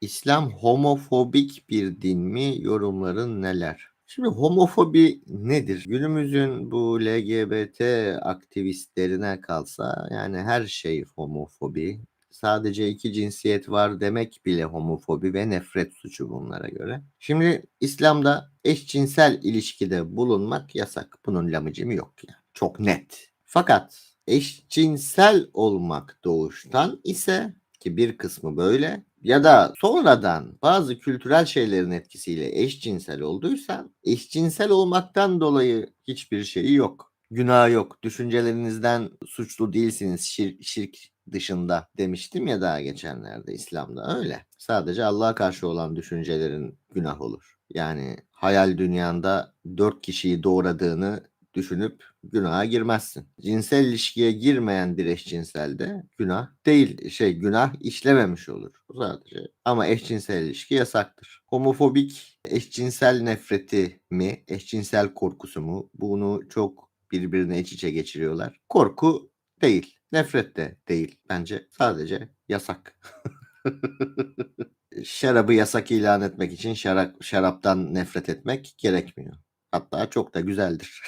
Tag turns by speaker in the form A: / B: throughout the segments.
A: İslam homofobik bir din mi? Yorumların neler? Şimdi homofobi nedir? Günümüzün bu LGBT aktivistlerine kalsa yani her şey homofobi. Sadece iki cinsiyet var demek bile homofobi ve nefret suçu bunlara göre. Şimdi İslam'da eşcinsel ilişkide bulunmak yasak. Bunun lamıcımı yok yani. Çok net. Fakat eşcinsel olmak doğuştan ise ki bir kısmı böyle ya da sonradan bazı kültürel şeylerin etkisiyle eşcinsel olduysan eşcinsel olmaktan dolayı hiçbir şeyi yok. Günah yok. Düşüncelerinizden suçlu değilsiniz şirk, şirk dışında demiştim ya daha geçenlerde İslam'da öyle. Sadece Allah'a karşı olan düşüncelerin günah olur. Yani hayal dünyanda dört kişiyi doğradığını düşünüp günaha girmezsin. Cinsel ilişkiye girmeyen bir eşcinselde günah değil şey günah işlememiş olur sadece. Ama eşcinsel ilişki yasaktır. Homofobik eşcinsel nefreti mi, eşcinsel korkusu mu? Bunu çok birbirine iç içe geçiriyorlar. Korku değil, nefret de değil bence. Sadece yasak. Şarabı yasak ilan etmek için şarap, şaraptan nefret etmek gerekmiyor. Hatta çok da güzeldir.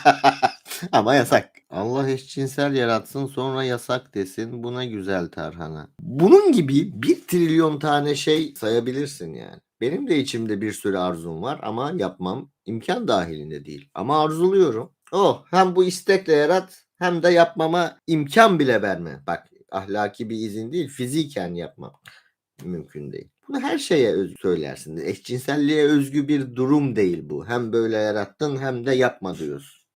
A: Ama yasak. Allah eşcinsel yaratsın sonra yasak desin. Buna güzel tarhana. Bunun gibi bir trilyon tane şey sayabilirsin yani. Benim de içimde bir sürü arzum var ama yapmam imkan dahilinde değil. Ama arzuluyorum. Oh hem bu istekle yarat hem de yapmama imkan bile verme. Bak ahlaki bir izin değil fiziken yapmam mümkün değil. Bunu her şeye öz söylersin. Eşcinselliğe özgü bir durum değil bu. Hem böyle yarattın hem de yapma diyorsun.